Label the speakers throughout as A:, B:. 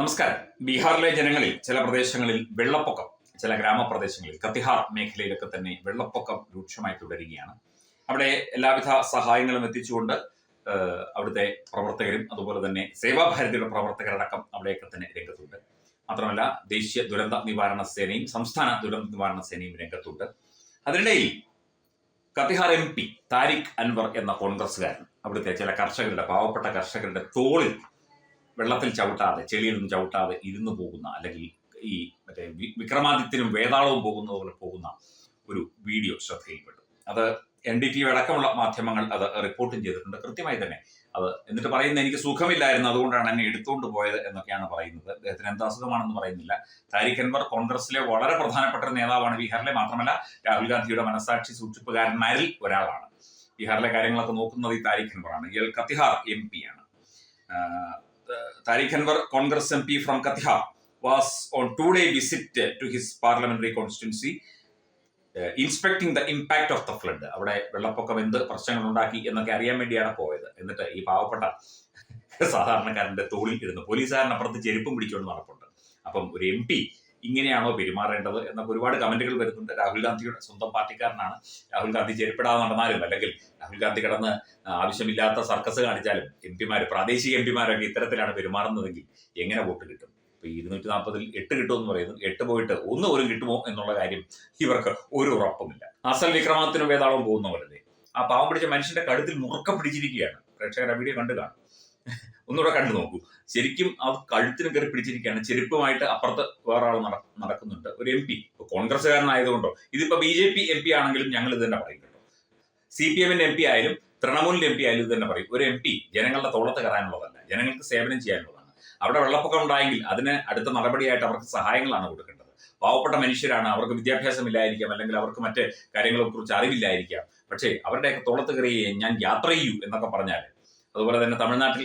A: നമസ്കാരം. ബീഹാറിലെ ജനങ്ങളിൽ ചില പ്രദേശങ്ങളിൽ വെള്ളപ്പൊക്കം ചില ഗ്രാമപ്രദേശങ്ങളിൽ കത്തിഹാർ മേഖലയിലൊക്കെ തന്നെ വെള്ളപ്പൊക്കം രൂക്ഷമായി തുടരുകയാണ്. അവിടെ എല്ലാവിധ സഹായങ്ങളും എത്തിച്ചുകൊണ്ട് അവിടുത്തെ പ്രവർത്തകരും അതുപോലെ തന്നെ സേവാഭാരതിയുടെ പ്രവർത്തകരടക്കം അവിടെയൊക്കെ തന്നെ രംഗത്തുണ്ട്. മാത്രമല്ല ദേശീയ ദുരന്ത നിവാരണ സേനയും സംസ്ഥാന ദുരന്ത നിവാരണ സേനയും രംഗത്തുണ്ട്. അതിനിടയിൽ കത്തിഹാർ എം പി താരിഖ് അൻവർ എന്ന കോൺഗ്രസ്സുകാരൻ അവിടുത്തെ ചില കർഷകരുടെ പാവപ്പെട്ട കർഷകരുടെ തോളിൽ വെള്ളത്തിൽ ചവിട്ടാതെ ചെളിയിലൊന്നും ചവിട്ടാതെ ഇരുന്നു പോകുന്ന അല്ലെങ്കിൽ ഈ മറ്റേ വിക്രമാദിത്യനും വേതാളവും പോകുന്ന പോലെ പോകുന്ന ഒരു വീഡിയോ ശ്രദ്ധയിൽപ്പെട്ടു. അത് എൻ ഡി ടി അടക്കമുള്ള മാധ്യമങ്ങൾ അത് റിപ്പോർട്ടും ചെയ്തിട്ടുണ്ട്. കൃത്യമായി തന്നെ അത് എന്നിട്ട് പറയുന്നത് എനിക്ക് സുഖമില്ലായിരുന്നു അതുകൊണ്ടാണ് എന്നെ എടുത്തുകൊണ്ട് പോയത് എന്നൊക്കെയാണ് പറയുന്നത്. അദ്ദേഹത്തിന് എന്ത് അസുഖമാണെന്ന് പറയുന്നില്ല. താരിഖ് അൻവർ കോൺഗ്രസിലെ വളരെ പ്രധാനപ്പെട്ട നേതാവാണ്. ബീഹാറിലെ മാത്രമല്ല രാഹുൽ ഗാന്ധിയുടെ മനസാക്ഷി സൂക്ഷിപ്പുകാരന്മാരിൽ ഒരാളാണ്. ബീഹാറിലെ കാര്യങ്ങളൊക്കെ നോക്കുന്നത് ഈ താരിഖ് അൻവറാണ്. ഇയാൾ കത്തിഹാർ എം പി ആണ്. Tariq Anwar Congress M P from Katihar was on today visit to his parliamentary constituency inspecting the impact of the flood അവിടെ വെള്ളപ്പൊക്കം എന്ത് പ്രശ്നങ്ങൾ ഉണ്ടാക്കി എന്നൊക്കെ അറിയാൻ വേണ്ടിയാണ് പോയത്. എന്നിട്ട് ഈ പാവപ്പെട്ട സാധാരണക്കാരന്റെ തോളിൽ ഇരുന്ന് പോലീസുകാരനപ്പുറത്ത് ചെരുപ്പും പിടിച്ചുകൊണ്ട് നടപ്പുണ്ട്. അപ്പം ഒരു എം പി ഇങ്ങനെയാണോ പെരുമാറേണ്ടത് എന്നൊക്കെ ഒരുപാട് കമന്റുകൾ വരുന്നുണ്ട്. രാഹുൽ ഗാന്ധിയുടെ സ്വന്തം പാർട്ടിക്കാരനാണ്. രാഹുൽ ഗാന്ധി ചെരുപ്പിടാതെ നടന്നാലും അല്ലെങ്കിൽ രാഹുൽ ഗാന്ധി കടന്ന് ആവശ്യമില്ലാത്ത സർക്കസ് കാണിച്ചാലും എം പിമാർ പ്രാദേശിക എം പിമാരൊക്കെ ഇത്തരത്തിലാണ് പെരുമാറുന്നതെങ്കിൽ എങ്ങനെ വോട്ട് കിട്ടും? ഇപ്പൊ ഇരുന്നൂറ്റി നാൽപ്പതിൽ എട്ട് കിട്ടുമെന്ന് പറയുന്നു. എട്ട് പോയിട്ട് ഒന്ന് പോലും കിട്ടുമോ എന്നുള്ള കാര്യം ഇവർക്ക് ഒരു ഉറപ്പുമില്ല. അസൽ വിക്രമാദിത്യനും വേതാളവും പോകുന്ന പോലെ ആ പാവം പിടിച്ച മനുഷ്യന്റെ കഴുത്തിൽ മുറുക്കം പിടിച്ചിരിക്കുകയാണ്. പ്രേക്ഷകർ വീഡിയോ കണ്ടു കാണും. ഒന്നുകൂടെ കണ്ടു നോക്കൂ. ശരിക്കും അത് കഴുത്തിന് കയറി പിടിച്ചിരിക്കുകയാണ്. ചെരുപ്പുമായിട്ട് അപ്പുറത്ത് വേറെ ആൾ നടക്കുന്നുണ്ട്. ഒരു എം പി. കോൺഗ്രസ്സുകാരനായതുകൊണ്ടോ ഇതിപ്പോ B J P M P ആണെങ്കിലും ഞങ്ങൾ ഇത് തന്നെ പറയും കേട്ടോ. സി പി എമ്മിന്റെ എം പി ആയാലും തൃണമൂലിന്റെ എം പി ആയാലും ഇത് തന്നെ പറയും. ഒരു എം പി ജനങ്ങളുടെ തോളത്ത് കയറാനുള്ളതല്ല. ജനങ്ങൾക്ക് സേവനം ചെയ്യാനുള്ളതാണ്. അവിടെ വെള്ളപ്പൊക്കം ഉണ്ടായെങ്കിൽ അതിന് അടുത്ത നടപടിയായിട്ട് അവർക്ക് സഹായങ്ങളാണ് കൊടുക്കേണ്ടത്. പാവപ്പെട്ട മനുഷ്യരാണ്. അവർക്ക് വിദ്യാഭ്യാസം ഇല്ലായിരിക്കാം അല്ലെങ്കിൽ അവർക്ക് മറ്റ് കാര്യങ്ങളെ കുറിച്ച് അറിവില്ലായിരിക്കാം. പക്ഷേ അവരുടെയൊക്കെ തോളത്ത് കയറി ഞാൻ യാത്ര ചെയ്യൂ എന്നൊക്കെ പറഞ്ഞാൽ അതുപോലെ തന്നെ തമിഴ്നാട്ടിൽ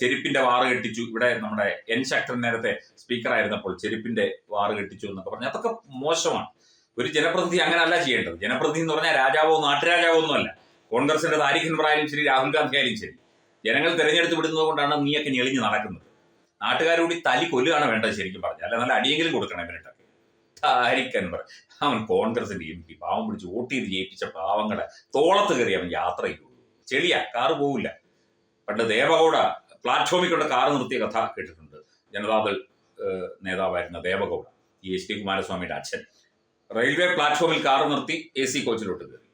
A: ചെരുപ്പിന്റെ വാറ് കെട്ടിച്ചു. ഇവിടെ നമ്മുടെ എൻ ശക്തൻ നേരത്തെ സ്പീക്കർ ആയിരുന്നപ്പോൾ ചെരുപ്പിന്റെ വാറ് കെട്ടിച്ചു എന്നൊക്കെ പറഞ്ഞു. അതൊക്കെ മോശമാണ്. ഒരു ജനപ്രതിനിധി അങ്ങനെയല്ല ചെയ്യേണ്ടത്. ജനപ്രതിനിധി എന്ന് പറഞ്ഞാൽ രാജാവോ നാട്ടുരാജാവോ ഒന്നുമല്ല കോൺഗ്രസിന്റെ താരിഖ് പ്രായാലും ആയാലും ശരി രാഹുൽ ഗാന്ധി ആയാലും ശരി. ജനങ്ങൾ തെരഞ്ഞെടുത്ത് വിടുന്നത് കൊണ്ടാണ് നീയൊക്കെ ഞെളിഞ്ഞ് നടക്കുന്നത്. നാട്ടുകാരോടി തലി കൊല്ലുകയാണ് വേണ്ടത് ശരിക്കും പറഞ്ഞാൽ. അല്ല നല്ല അടിയെങ്കിലും കൊടുക്കണം ഇവരുടെ താരിഖ് അവൻ കോൺഗ്രസിന്റെ എം പി. പാവം പിടിച്ച് വോട്ട് ചെയ്ത് ജയിപ്പിച്ച പാവങ്ങളെ തോളത്ത് കയറി അവൻ യാത്ര ചെയ്യുള്ളൂ ചെളിയാ കാറ് പോവില്ല. പണ്ട് ദേവഗൌഡ പ്ലാറ്റ്ഫോമിൽ കൊണ്ട് കാറ് നിർത്തിയ കഥ കേട്ടിട്ടുണ്ട്. ജനതാദൾ നേതാവായിരുന്ന ദേവഗൌഡ ഈ എച്ച് ഡി കുമാരസ്വാമിയുടെ അച്ഛൻ. റെയിൽവേ പ്ലാറ്റ്ഫോമിൽ കാറ് നിർത്തി എ സി കോച്ചിലോട്ട് കയറി.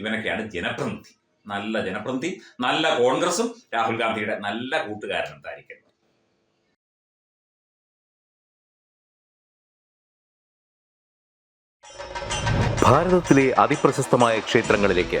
A: ഇവനൊക്കെയാണ് ജനപ്രതിനിധി. നല്ല ജനപ്രതിനിധി നല്ല കോൺഗ്രസും രാഹുൽ ഗാന്ധിയുടെ നല്ല കൂട്ടുകാരനും താരിഖ്
B: ഭാരതത്തിലെ അതിപ്രശസ്തമായ ക്ഷേത്രങ്ങളിലേക്ക്